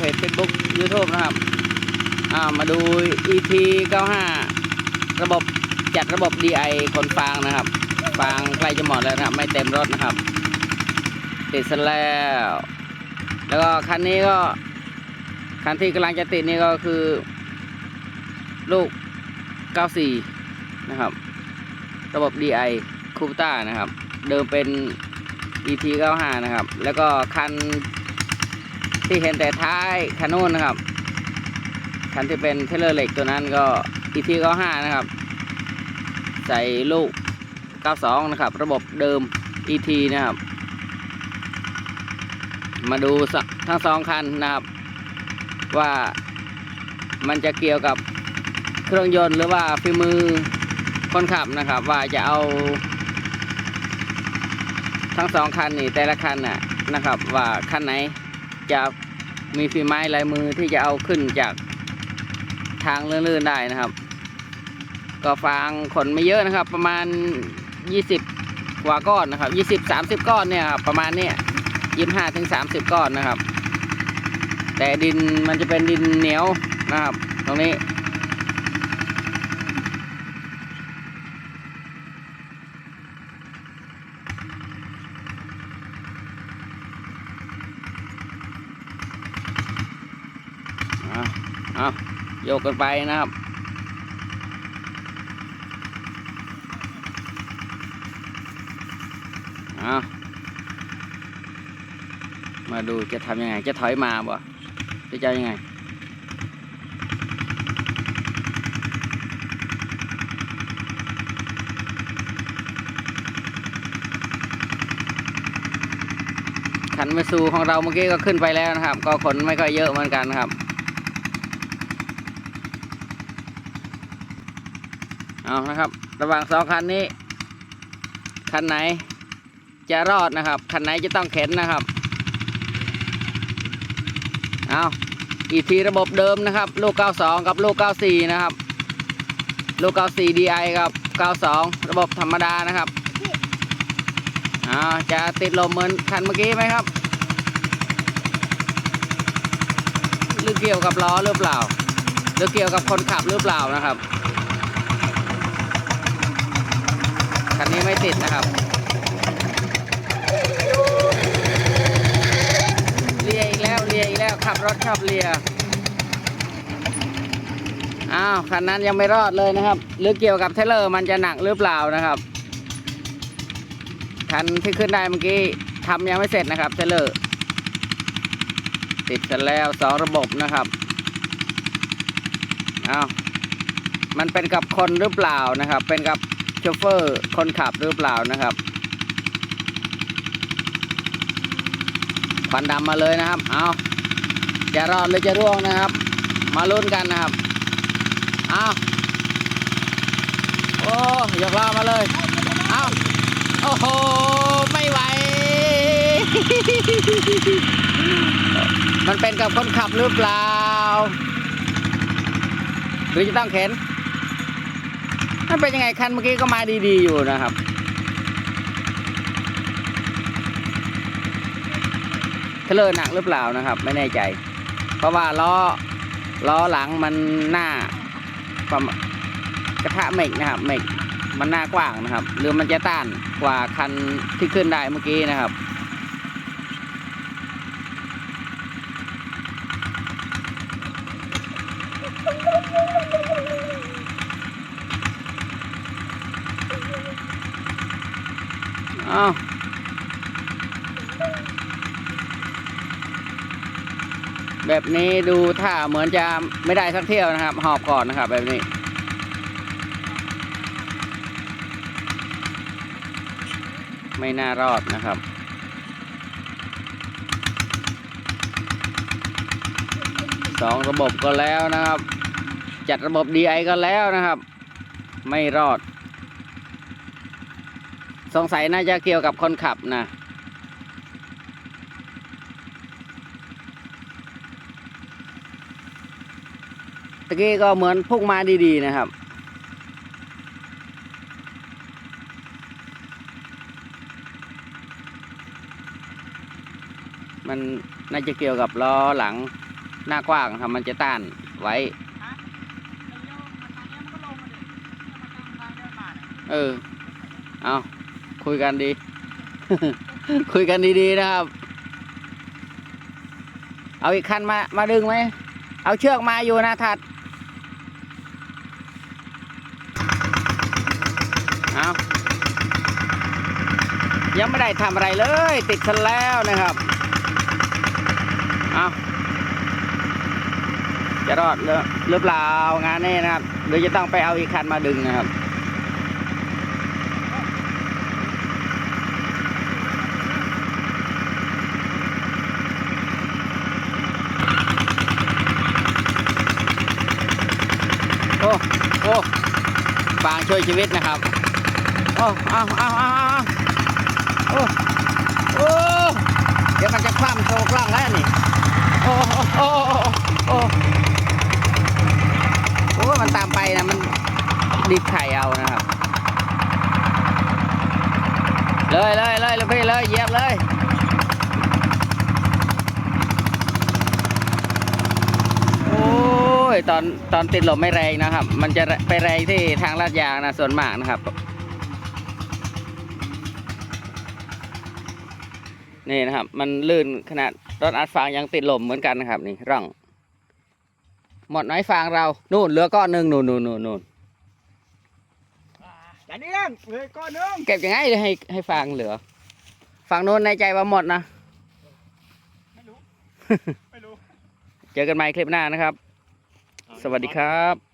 Facebook YouTube นะครับามาดู EP 95 ระบบจัดระบบ DI คนฟางนะครับ ฟางใกล้จะหมดแล้วนะครับ ไม่เต็มรถนะครับ ติดซะแล้ว แล้วก็คันนี้ก็ คันที่กำลังจะติดนี่ก็คือ ลูก 94 นะครับ ระบบ DI คูปต้านะครับ เดิมเป็น ET 95 นะครับ แล้วก็คัน ที่เห็นแต่ท้ายคันนู้นนะครับ คันที่เป็นเทเลอร์เหล็กตัวนั้นก็ ET 95นะครับ ใส่ลูก 92 นะครับ ระบบเดิม ET นะครับ มาดูทั้งสองคันนะครับ ว่ามันจะเกี่ยวกับเครื่องยนต์หรือว่าฝีมือคนขับนะครับ ว่าจะเอา ทั้งสองคันนี่แต่ละคันน่ะนะครับ ว่าคันไหน จะมีฝีไม้ลายมือที่จะเอาขึ้นจากทางเลื่อนๆได้นะครับ ก็ฟางขนไม่เยอะนะครับ ประมาณ 20 กว่าก้อนนะครับ 20 30 ก้อนเนี่ยครับประมาณเนี้ย25ถึง30ก้อนนะครับ แต่ดินมันจะเป็นดินเหนียวนะครับ ตรงนี้ อาโยกกันไปนะครับเอามาดูจะทำยังไง จะถอยมาบ่หรือจะยังไงคันเมซูของเราเมื่อกี้ก็ขึ้นไปแล้วนะครับ ก็ขนไม่ค่อยเยอะเหมือนกันครับ เอานะครับ ระหว่างสองคันนี้ คันไหนจะรอดนะครับ คันไหนจะต้องเข็นนะครับ เอาอีทีระบบเดิมนะครับ ลูก 92 กับลูก 94 นะครับ ลูก 94 DI กับ 92 ระบบธรรมดานะครับเอาจะติดลมเหมือนคันเมื่อกี้ไหมครับ หรือเกี่ยวกับล้อหรือเปล่า หรือเกี่ยวกับคนขับหรือเปล่านะครับ คันนี้ไม่ติดนะครับเลียอีกแล้วเลียอีกแล้วขับรถชอบเลียอ้าวคันนั้นยังไม่รอดเลยนะครับ หรือเกี่ยวกับเทเลอร์มันจะหนักหรือเปล่านะครับคันที่ขึ้นได้เมื่อกี้ทำยังไม่เสร็จนะครับเทเลอร์ติดกันแล้วสองระบบนะครับอ้าวมันเป็นกับคนหรือเปล่านะครับ เป็นกับ โชเฟอร์คนขับหรือเปล่านะครับควันดำมาเลยนะครับ เอาจะรอดหรือจะร่วงนะครับ มาลุ้นกันนะครับ เอาโอ้ยกล้อมาเลย เอาโอ้โห ไม่ไหว มันเป็นกับคนขับหรือเปล่า หรือจะต้องเข็น มันเป็นยังไงคันเมื่อกี้ก็มาดีๆอยู่นะครับ เทเลอร์หนักหรือเปล่านะครับ ไม่แน่ใจ เพราะว่าล้อล้อหลังมันหน้ากระทะเมกนะครับเมกมันหน้ากว้างนะครับ หรือมันจะต้านกว่าคันที่ขึ้นได้เมื่อกี้นะครับ อ้าวแบบนี้ดูท่าเหมือนจะไม่ได้สักเที่ยวนะครับ หอบก่อนนะครับ แบบนี้ ไม่น่ารอดนะครับ สองระบบก็แล้วนะครับ จัดระบบ DI ก็แล้วนะครับ ไม่รอด สงสัยน่าจะเกี่ยวกับคนขับนะตะกี้ก็เหมือนพุ่งมาดีๆนะครับ มันน่าจะเกี่ยวกับล้อหลังหน้ากว้างครับมันจะต้านไว้ เออ เอา คุยกันดี คุยกันดีๆนะครับ เอาอีกคันมามาดึงไหม เอาเชือกมาอยู่นะทัด เอายังไม่ได้ทำอะไรเลย ติดซะแล้วนะครับ เอาจะรอดหรือหรือเปล่างานนี้นะครับเดี๋ยวจะต้องไปเอาอีกคันมาดึงนะครับ โอ้ โอ้ฟางช่วยชีวิตนะครับโอ้เอาเอาเอาเอาโอ้โอ้เดี๋ยวมันจะคว่ำโชว์กล้องแล้วนี่โอ้โอ้โอ้โอ้โอ้โอ้มันตามไปนะมันดิบไข่เอานะครับ เลยเลยเลยเลยพี่เลยเหยียบเลย โอ้ย ตอนตอนติดลมไม่แรงนะครับ มันจะไปแรงที่ทางลาดยางนะส่วนมากนะครับ นี่นะครับ มันลื่นขนาดรถอัดฟางยังติดลมเหมือนกันนะครับ นี่ร่อง หมดน้อยฟางเรา นู่นเหลือก้อนหนึ่งนู่นนู่นนู่นนู่นอย่าเลี้ยงเลยก้อนหนึงเก็บยังไงให้ให้ฟางเหลือฝั่งนู้นในใจว่าหมดนะ ไม่รู้ ไม่รู้ เจอกันใหม่คลิปหน้านะครับ สวัสดีครับ